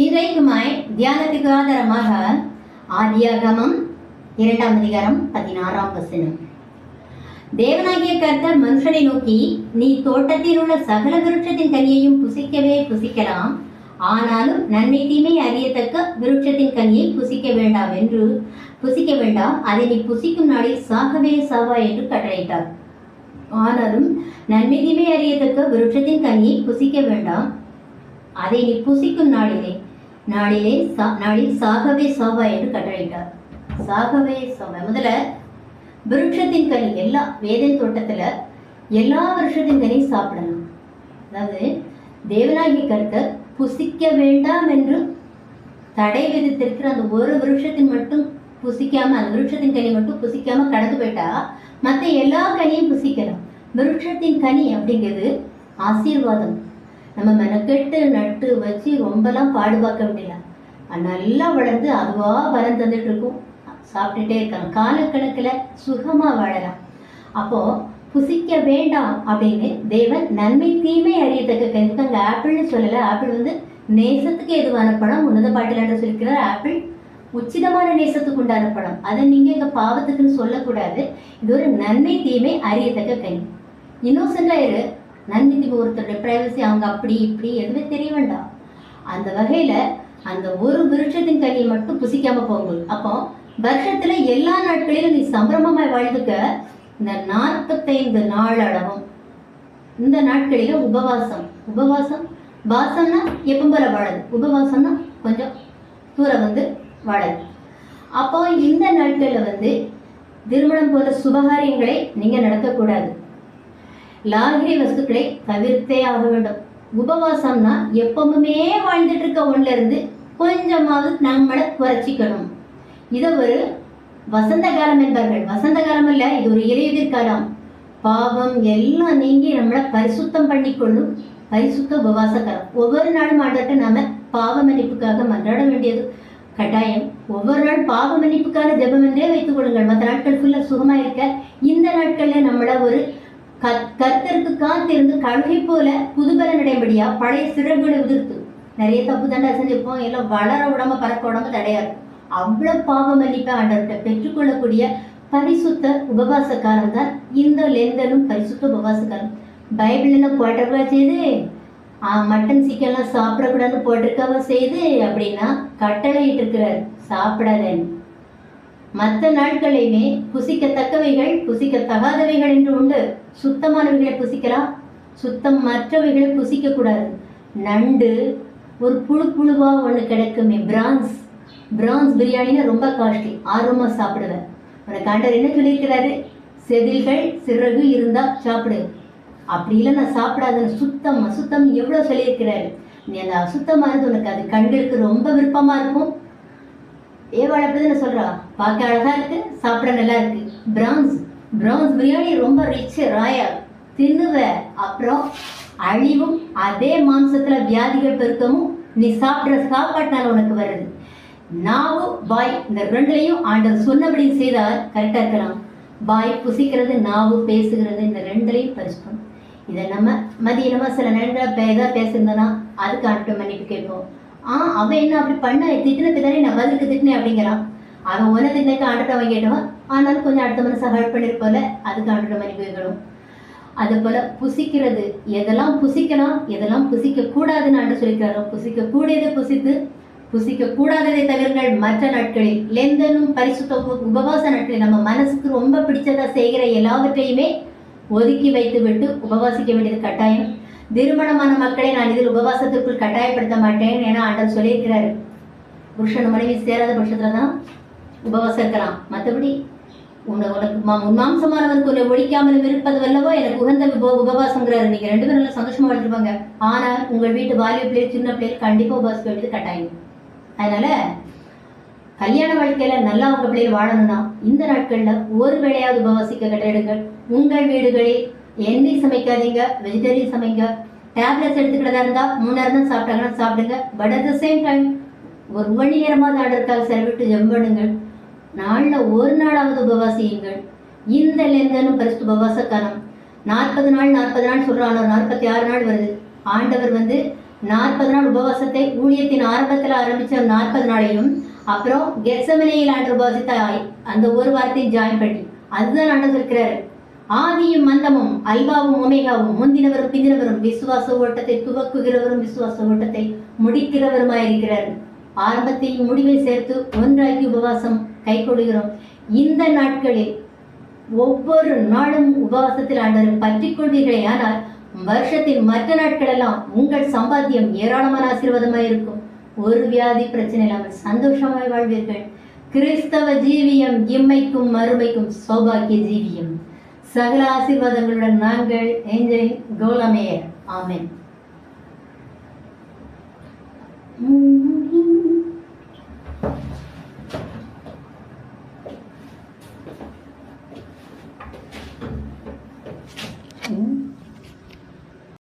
இன்றைக்குமாய் தியானத்துக்கு ஆதாரமாக ஆதியாகமம் இரண்டாம் அதிகாரம் பதினாறாம் வசனம். தேவனாகிய கர்த்தர் மனுஷனை நோக்கி நீ தோட்டத்தில் உள்ள சகல விருட்சத்தின் கனியையும் புசிக்கவே புசிக்கலாம். ஆனாலும் நன்மை தீமை அறியத்தக்க விருட்சத்தின் கனியை புசிக்க வேண்டாம் என்று புசிக்க வேண்டாம். அதை நீ புசிக்கும் நாளில் சாகவே சாவா என்று கட்டளையிட்டார். ஆனாலும் நன்மை தீமை அறியத்தக்க விருட்சத்தின் கனியை புசிக்க வேண்டாம். அதை நீ புசிக்கும் நாளிலே நாளிலே சா நாளில் சாகவே சாவா என்று கட்டளையிட்டார். சாகவே சாவா. முதல்ல விருட்சத்தின் கனி எல்லா வேதன் தோட்டத்தில் எல்லா வருஷத்தின் கனி சாப்பிடலாம் அதாவது தேவநாயகி கருத்தர் புசிக்க வேண்டாம் என்று தடை விதித்திருக்கிற அந்த ஒரு விருட்சத்தின் மட்டும் புசிக்காம அந்த விருட்சத்தின் கனி மட்டும் புசிக்காம கடந்து போயிட்டா மற்ற எல்லா கனியும் புசிக்கலாம் விருட்சத்தின் கனி அப்படிங்கிறது ஆசீர்வாதம். நம்ம மெனக்கெட்டு நட்டு வச்சு ரொம்பலாம் பாடுபாக்க முடியல நல்லா வளர்ந்து அதுவாக பலம் தந்துட்டு இருக்கும். சாப்பிட்டுட்டே இருக்கலாம். காலக்கணக்கில் சுகமாக வாழலாம். அப்போது புசிக்க வேண்டாம் அப்படின்னு தேவன் நன்மை தீமை அறியத்தக்க கருத்து அங்கே ஆப்பிள்னு சொல்லலை. ஆப்பிள் வந்து நேசத்துக்கு எதுவான படம் உன்னத பாட்டிலாண்ட சொல்லிக்கிறார் ஆப்பிள். உச்சிதமான நேசத்துக்கு உண்டான படம் அதை நீங்கள் எங்கள் பாவத்துக்குன்னு சொல்லக்கூடாது. இது ஒரு நன்மை தீமை அறியத்தக்க கனி இன்னோசென்டாக இரு ஒருத்தருடைய ப்ரைவசி அவங்க அப்படி இப்படி எதுவுமே தெரிய வேண்டாம். அந்த வகையில் அந்த ஒரு விருட்சத்தின் கனியை மட்டும் புசிக்காம போங்க அப்போ வருஷத்துல எல்லா நாட்களிலும் நீ சம்பிரமமாய் வாழ்ந்துக்க இந்த நாற்பத்தைந்து நாள் அளவும். இந்த நாட்களில உபவாசம். உபவாசம் வாசம்னா எப்பவும் போல வாழது உபவாசம்னா கொஞ்சம் தூரம் வந்து வாழது அப்போ இந்த நாட்களில் வந்து திருமணம் போல சுபகாரியங்களை நீங்க நடத்தக்கூடாது லாகிரி வஸ்துக்களை தவிர்த்தே ஆக வேண்டும். உபவாசம்னா எப்பவுமே வாழ்ந்துட்டு இருக்க ஒன்றுல இருந்து கொஞ்சமாவது நம்மளை குறைச்சிக்கணும். இதை ஒரு வசந்த காலம் என்பார்கள். வசந்த காலம் இல்லை இது ஒரு இலையுதிர் காலம். பாவம் எல்லாம் நீங்கி நம்மளை பரிசுத்தம் பண்ணிக்கொள்ளும் பரிசுத்த உபவாச காலம். ஒவ்வொரு நாளும் ஆண்டட்ட நாம பாவ மன்னிப்புக்காக மன்றாட வேண்டியது கட்டாயம். ஒவ்வொரு நாள் பாவ மன்னிப்புக்கான ஜெபம் என்றே வைத்துக் கொள்ளுங்கள். மற்ற நாட்கள் ஃபுல்லாக சுகமா இருக்க இந்த நாட்கள்ல நம்மள ஒரு கர்த்தருக்கு காத்திருந்து கழுகை போல புதுபலனடையபடியா பழைய சிறகுகளை உதிர்த்து. நிறைய தப்பு தண்டா செஞ்சிருப்போம். எல்லாம் வளர விடாம பறக்க உடம்பு தடையா அவ்வளோ அவ்வளவு பாவ மன்னிப்பை ஆண்டவர்கிட்ட பெற்றுக்கொள்ளக்கூடிய பரிசுத்த உபவாசக்காரன் தான் இந்த லெந்தனும் பரிசுத்த உபவாசக்காரன். பைபிள் என்ன போட்டிருக்கா செய்து? மட்டன் சிக்கன்லாம் சாப்பிடக்கூடாதுன்னு போட்டிருக்காவா செய்து அப்படின்னா கட்டளையிட்டு இருக்கிறார் சாப்பிடாதேன்னு. மற்ற நாட்களையுமே புசிக்கத்தக்கவைகள் புசிக்கத்தகாதவைகள் என்று உண்டு. சுத்தமானவைகளை புசிக்கலாம் சுத்தம் மற்றவைகளை புசிக்க கூடாது நண்டு ஒரு புழு புழுவாக ஒன்று கிடைக்குமே பிரான்ஸ். பிரான்ஸ் பிரியாணினா ரொம்ப காஸ்ட்லி. ஆர்வமாக சாப்பிடுவேன். உனக்கு ஆண்டவர் என்ன சொல்லியிருக்கிறாரு? செதில்கள் சிறகு இருந்தால் சாப்பிடு. அப்படி இல்லை நான் சாப்பிடாதன்னு சுத்தம் அசுத்தம் எவ்வளோ சொல்லியிருக்கிறாரு. நீ அந்த அசுத்தமானது உனக்கு அது கண்களுக்கு ரொம்ப விருப்பமாக இருக்கும். ஏவாள் அப்படிதானே சொல்றா பார்க்க அழகா இருக்கு சாப்பிட நல்லா இருக்கு. பிரான்ஸ் பிரான்ஸ் பிரியாணி ரொம்ப ரிச் ராயா தின்னுவ அப்புறம் அழிவும் அதே மாம்சத்துல வியாதிகள் பெருக்கமும் நீ சாப்பிட்ற சாப்பாட்டினால உனக்கு வருது. நாவு பாய் இந்த ரெண்டுலையும் ஆண்டவர் சொன்னபடி செய்தால் கரெக்டா இருக்கலாம். பாய் புசிக்கிறது நாவு பேசுகிறது இந்த ரெண்டுலையும் பரிசுக்கணும் இதை நம்ம மதியனமா சில நேரங்களில் பே ஏதாவது பேசியிருந்தோன்னா அதுக்கு ஆண்டவர் மன்னிப்பு கேட்போம். ஆ அவன் என்ன அப்படி பண்ண? திட்டின தானே நான் பதிலுக்கு திட்டினேன் அப்படிங்கிறான் அவன் உன திட்டினக்கு ஆண்டட்ட அவன் கேட்டவன் ஆனாலும் கொஞ்சம் அடுத்த மனசை ஹர்ட் பண்ணியிருப்போல அதுக்கு ஆண்டட்ட மன்னிப்பு அது போல புசிக்கிறது எதெல்லாம் புசிக்கலாம் எதெல்லாம் புசிக்க கூடாதுன்னு ஆண்டு சொல்லிக்கிறாரோ புசிக்க கூடியதை புசித்து புசிக்க கூடாததை தவிர்கள் மற்ற நாட்களில் லெந்தனும் பரிசுத்த உபவாச நாட்களில் நம்ம மனசுக்கு ரொம்ப பிடிச்சதா செய்கிற எல்லாவற்றையுமே ஒதுக்கி வைத்து விட்டு உபவாசிக்க வேண்டியது கட்டாயம். திருமணமான மக்களை நான் இதில் உபவாசத்திற்குள் கட்டாயப்படுத்த மாட்டேன் ஏன்னா ஆண்டவர் சொல்லியிருக்கிறாரு. புருஷன் மனைவி சேராத பட்சத்துல தான் உபவாசம் இருக்கலாம். மற்றபடி உன்னை உனக்கு மா- உன் மாம்சமானவருக்கு உன்னை ஒழிக்காமலும் இருப்பது வல்லவோ எனக்கு உகந்த உப உபவாசங்கிறாரு நீங்க ரெண்டு பேரும் நல்லா சந்தோஷமா வாழ்ந்துருப்பாங்க. ஆனால் உங்கள் வீட்டு வாலிய பிள்ளைகள் சின்ன பிள்ளைகள் கண்டிப்பாக உபவாசிக்க வேண்டியது கட்டாயம். அதனால கல்யாண வாழ்க்கையில நல்லா உங்க பிள்ளைகள் வாழணும்னா இந்த நாட்கள்ல ஒரு வேளையாவது உபவாசிக்க கட்டளையிடுங்கள் உங்கள் வீடுகளில் எண்ணெய் சமைக்காதீங்க வெஜிடேரியன் சமைங்க. டேப்லெட்ஸ் எடுத்துக்கிட்டதா இருந்தா மூணாயிரம் தான் சாப்பிட்டாங்கன்னா சாப்பிடுங்க. But at the same time ஒரு மணி நேரமாவது ஆர்டருக்காக செலவிட்டு ஜெபம் நாளில் ஒரு நாளாவது உபவாசியுங்கள் இந்த லெந்தனும் பரிசு உபவாச காலம் நாற்பது நாள் நாற்பது நாள் சொல்றான் நாற்பத்தி ஆறு நாள் வருது. ஆண்டவர் வந்து நாற்பது நாள் உபவாசத்தை ஊழியத்தின் ஆரம்பத்தில் ஆரம்பித்த நாற்பது நாளையும் அப்புறம் கெட்சமனையில் ஆண்டு உபவாசித்த அந்த ஒரு வாரத்தையும் ஜாயின் பண்ணி. அதுதான் ஆண்டு இருக்கிறாரு ஆதியும் மந்தமும் அல்பாவும் ஒமேகாவும் முந்தினவரும் பிந்தினவரும் விசுவாச ஓட்டத்தை துவக்குகிறவரும் விசுவாச ஓட்டத்தை முடிக்கிறவருமாய் இருக்கிறார். ஆரம்பத்தையும் முடிவை சேர்த்து ஒன்றாக்கி உபவாசம் கை கொள்கிறோம் இந்த நாட்களில் ஒவ்வொரு நாளும் உபவாசத்தில் ஆண்டவரை பற்றிக் கொள்வீர்களே. ஆனால் வருஷத்தின் மற்ற நாட்களெல்லாம் உங்கள் சம்பாத்தியம் ஏராளமான ஆசீர்வாதமாக இருக்கும். ஒரு வியாதி பிரச்சனை இல்லாமல் சந்தோஷமாய் வாழ்வீர்கள். கிறிஸ்தவ ஜீவியம் இம்மைக்கும் மறுமைக்கும் சௌபாக்கிய ஜீவியம். சகல ஆசீர்வாதங்களுடன் நாங்கள் ஏஞ்சலின் கோலமேயர். ஆமேன்.